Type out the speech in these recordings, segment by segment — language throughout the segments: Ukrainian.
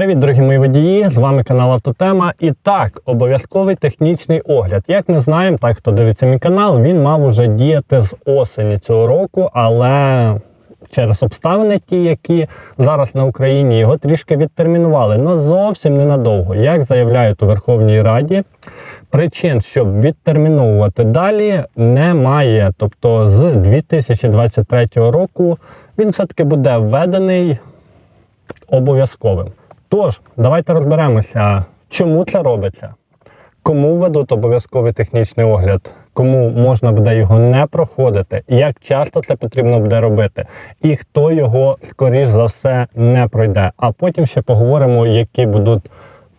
Привіт, дорогі мої водії! З вами канал Автотема. І так, обов'язковий технічний огляд. Як ми знаємо, так хто дивиться мій канал, він мав уже діяти з осені цього року, але через обставини, ті, які зараз на Україні, його трішки відтермінували, але зовсім ненадовго. Як заявляють у Верховній Раді, причин, щоб відтерміновувати далі, немає. Тобто з 2023 року він все-таки буде введений обов'язковим. Тож, давайте розберемося, чому це робиться, кому ведуть обов'язковий технічний огляд, кому можна буде його не проходити, як часто це потрібно буде робити, і хто його, скоріш за все, не пройде. А потім ще поговоримо, які будуть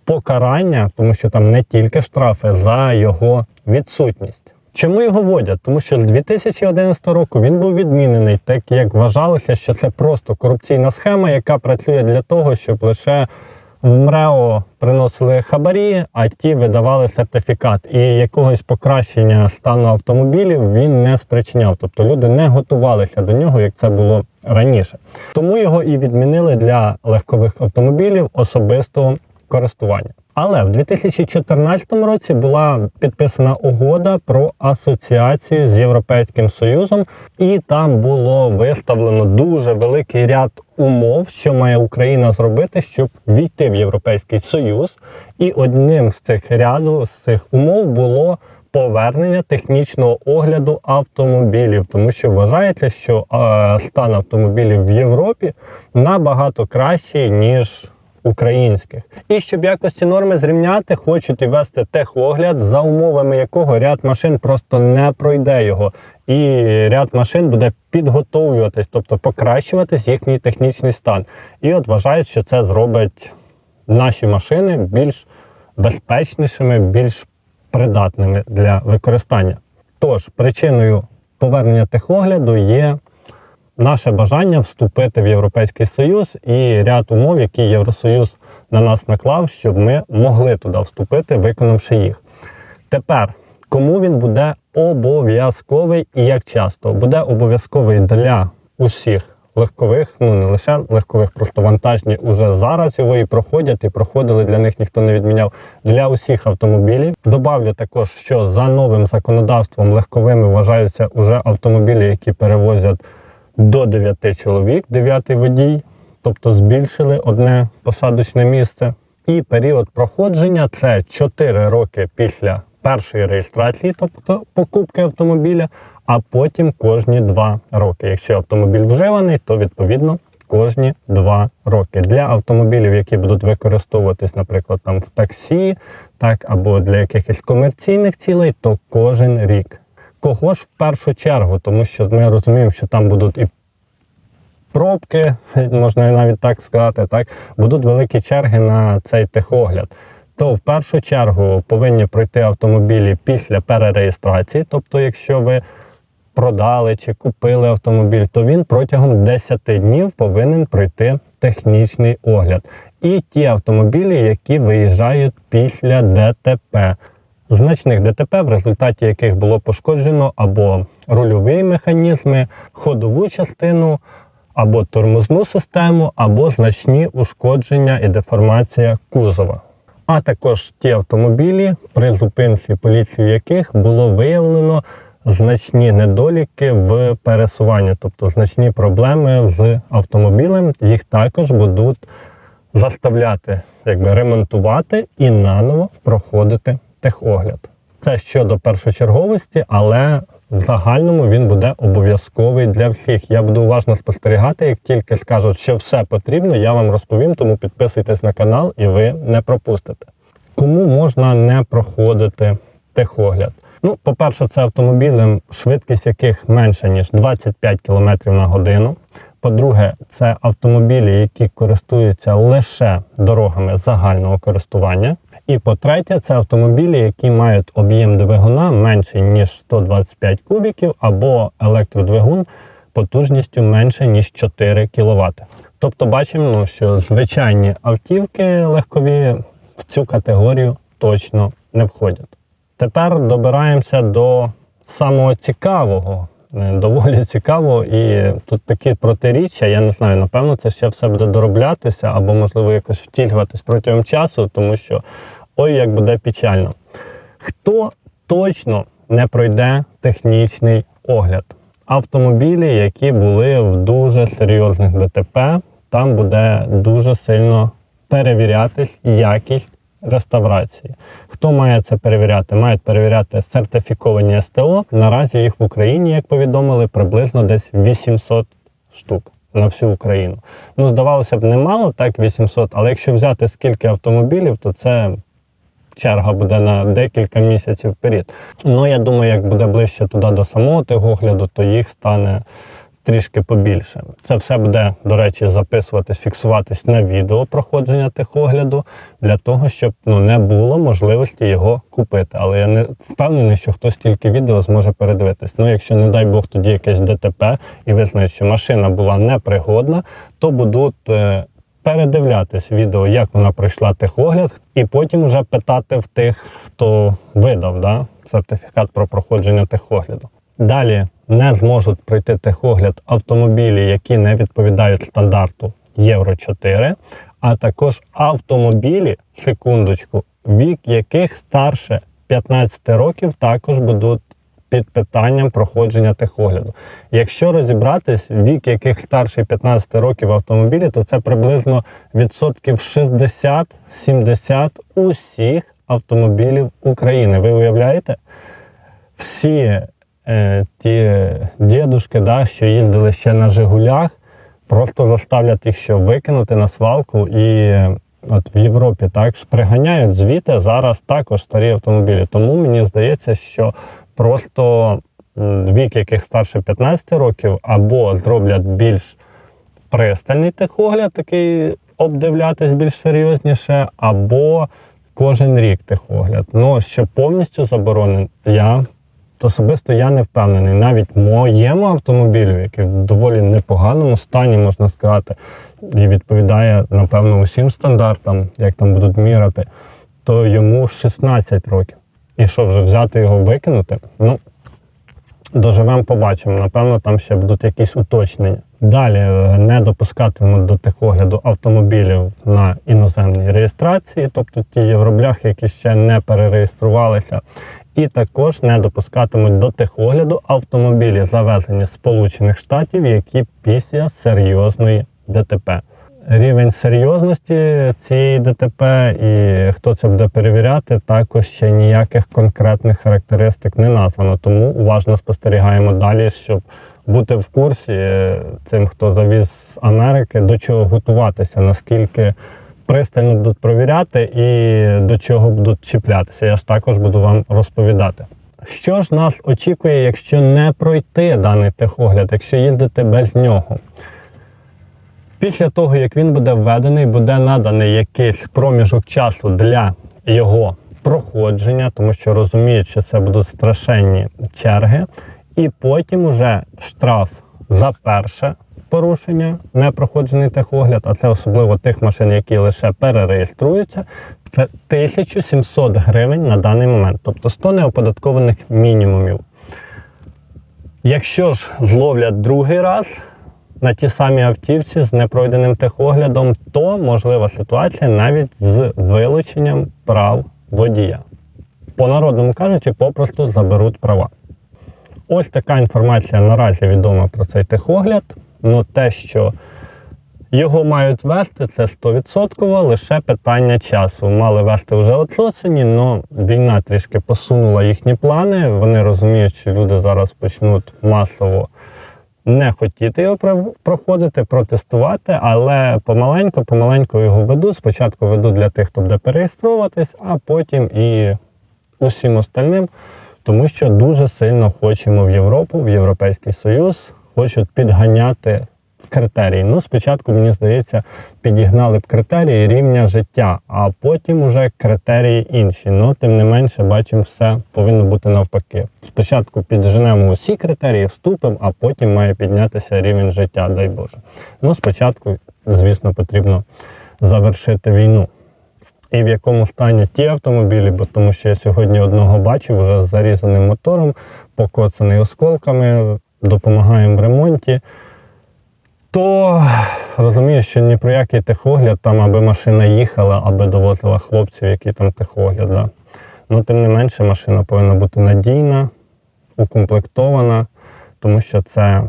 покарання, тому що там не тільки штрафи за його відсутність. Чому його вводять? Тому що з 2011 року він був відмінений, так як вважалося, що це просто корупційна схема, яка працює для того, щоб лише в МРЕО приносили хабарі, а ті видавали сертифікат. І якогось покращення стану автомобілів він не спричиняв. Тобто люди не готувалися до нього, як це було раніше. Тому його і відмінили для легкових автомобілів особистого користування. Але в 2014 році була підписана угода про асоціацію з Європейським Союзом, і там було виставлено дуже великий ряд умов, що має Україна зробити, щоб війти в Європейський Союз. І одним з цих ряду з цих умов було повернення технічного огляду автомобілів, тому що вважається, що е, стан автомобілів в Європі набагато кращий ніж українських. І щоб якось ці норми зрівняти, хочуть і вести техогляд, за умовами якого ряд машин просто не пройде його. І ряд машин буде підготовлюватись, тобто покращуватись їхній технічний стан. І от вважають, що це зробить наші машини більш безпечнішими, більш придатними для використання. Тож причиною повернення техогляду є наше бажання вступити в Європейський Союз і ряд умов, які Євросоюз на нас наклав, щоб ми могли туди вступити, виконавши їх. Тепер, кому він буде обов'язковий і як часто? Буде обов'язковий для усіх легкових, ну не лише легкових, просто вантажні уже зараз його і проходять, і проходили для них ніхто не відміняв для усіх автомобілів. Добавлю також, що за новим законодавством легковими вважаються уже автомобілі, які перевозять до 9 чоловік, 9 водій, тобто збільшили одне посадочне місце. І період проходження це 4 роки після першої реєстрації, тобто покупки автомобіля, а потім кожні 2 роки. Якщо автомобіль вживаний, то відповідно кожні 2 роки. Для автомобілів, які будуть використовуватись, наприклад, там в таксі, так або для якихось комерційних цілей, то кожен рік. Кого ж в першу чергу, тому що ми розуміємо, що там будуть і пробки, можна навіть так сказати, так будуть великі черги на цей техогляд. То в першу чергу повинні пройти автомобілі після перереєстрації. Тобто, якщо ви продали чи купили автомобіль, то він протягом 10 днів повинен пройти технічний огляд. І ті автомобілі, які виїжджають після ДТП. Значних ДТП, в результаті яких було пошкоджено або рульові механізми, ходову частину, або тормозну систему, або значні ушкодження і деформація кузова. А також ті автомобілі, при зупинці поліції яких було виявлено значні недоліки в пересуванні, тобто значні проблеми з автомобілем, їх також будуть заставляти якби, ремонтувати і наново проходити техогляд. Це щодо першочерговості, але в загальному він буде обов'язковий для всіх. Я буду уважно спостерігати, як тільки скажуть, що все потрібно, я вам розповім, тому підписуйтесь на канал і ви не пропустите. Кому можна не проходити техогляд? Ну, по-перше, це автомобілі, швидкість яких менша, ніж 25 км на годину. По-друге, це автомобілі, які користуються лише дорогами загального користування. І по-третє, це автомобілі, які мають об'єм двигуна менший, ніж 125 кубіків, або електродвигун потужністю менше, ніж 4 кВт. Тобто бачимо, ну, що звичайні автівки легкові в цю категорію точно не входять. Тепер добираємося до самого цікавого Доволі цікаво, і тут такі протиріччя. Я не знаю, напевно, це ще все буде дороблятися або, можливо, якось втілюватись протягом часу, тому що ой, як буде печально. Хто точно не пройде технічний огляд? Автомобілі, які були в дуже серйозних ДТП, там буде дуже сильно перевірятись якість реставрації. Хто має це перевіряти? Мають перевіряти сертифіковані СТО. Наразі їх в Україні, як повідомили, приблизно десь 800 штук на всю Україну. Ну, здавалося б, немало, так, 800, але якщо взяти скільки автомобілів, то це черга буде на декілька місяців вперед. Ну, я думаю, як буде ближче туди до самого техогляду, то їх стане трішки побільше. Це все буде, до речі, записуватись, фіксуватись на відео проходження техогляду для того, щоб ну, не було можливості його купити. Але я не впевнений, що хтось тільки відео зможе передивитись. Ну, якщо, не дай Бог, тоді якесь ДТП і визнають, що машина була непригодна, то будуть. е, Передивлятись відео, як вона пройшла техогляд, і потім вже питати в тих, хто видав да, сертифікат про проходження техогляду. Далі не зможуть пройти техогляд автомобілі, які не відповідають стандарту Євро 4, а також автомобілі, секундочку, вік яких старше 15 років, також будуть під питанням проходження техогляду. Якщо розібратись, вік яких старший 15 років автомобілі, то це приблизно відсотків 60-70 усіх автомобілів України. Ви уявляєте? Всі е, ті дідушки, да, що їздили ще на Жигулях, просто заставлять їх що викинути на свалку і е, от в Європі так ж приганяють звідти зараз також старі автомобілі. Тому мені здається, що просто вік яких старше 15 років, або зроблять більш пристальний техогляд, такий обдивлятись більш серйозніше, або кожен рік техогляд. Ну, що повністю заборонений, я особисто я не впевнений. Навіть моєму автомобілю, який в доволі непоганому стані, можна сказати, і відповідає, напевно, усім стандартам, як там будуть міряти, то йому 16 років. І що вже взяти його викинути? Ну, доживемо, побачимо. Напевно, там ще будуть якісь уточнення. Далі е, не допускатимуть до техогляду автомобілів на іноземній реєстрації, тобто ті євробляхи, які ще не перереєструвалися. І також не допускатимуть до техогляду автомобілі, завезені з Сполучених Штатів, які після серйозної ДТП. Рівень серйозності цієї ДТП і хто це буде перевіряти, також ще ніяких конкретних характеристик не названо. Тому уважно спостерігаємо далі, щоб бути в курсі е, цим, хто завіз з Америки, до чого готуватися, наскільки пристально будуть провіряти і до чого будуть чіплятися. Я ж також буду вам розповідати. Що ж нас очікує, якщо не пройти даний техогляд, якщо їздити без нього? Після того, як він буде введений, буде наданий якийсь проміжок часу для його проходження, тому що розуміють, що це будуть страшенні черги, і потім уже штраф за перше порушення, не проходжений техогляд, а це особливо тих машин, які лише перереєструються. Це 1700 гривень на даний момент, тобто 100 неоподаткованих мінімумів. Якщо ж зловлять другий раз на ті самі автівці з непройденим техоглядом, то можлива ситуація навіть з вилученням прав водія. По народному кажучи, попросту заберуть права. Ось така інформація наразі відома про цей техогляд. Ну те, що його мають вести, це 100%, лише питання часу. Мали вести вже от осені, але війна трішки посунула їхні плани. Вони розуміють, що люди зараз почнуть масово не хотіти його проходити, протестувати, але помаленьку, помаленьку його ведуть. Спочатку ведуть для тих, хто буде переєструватись, а потім і усім остальним, тому що дуже сильно хочемо в Європу, в Європейський Союз, хочуть підганяти критерії. Ну, спочатку, мені здається, підігнали б критерії рівня життя, а потім уже критерії інші. Ну, тим не менше, бачимо, все повинно бути навпаки. Спочатку підженемо усі критерії, вступимо, а потім має піднятися рівень життя, дай Боже. Ну, спочатку, звісно, потрібно завершити війну. І в якому стані ті автомобілі, бо тому що я сьогодні одного бачив уже з зарізаним мотором, покоцаний осколками. Допомагаємо в ремонті, то розумію, що ні про який техогляд, там, аби машина їхала, аби довозила хлопців, які там техогляд. Да. Ну, тим не менше, машина повинна бути надійна, укомплектована, тому що це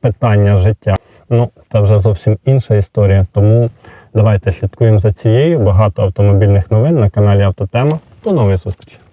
питання життя. Ну, це вже зовсім інша історія. Тому давайте слідкуємо за цією. Багато автомобільних новин на каналі Автотема. До нової зустрічі!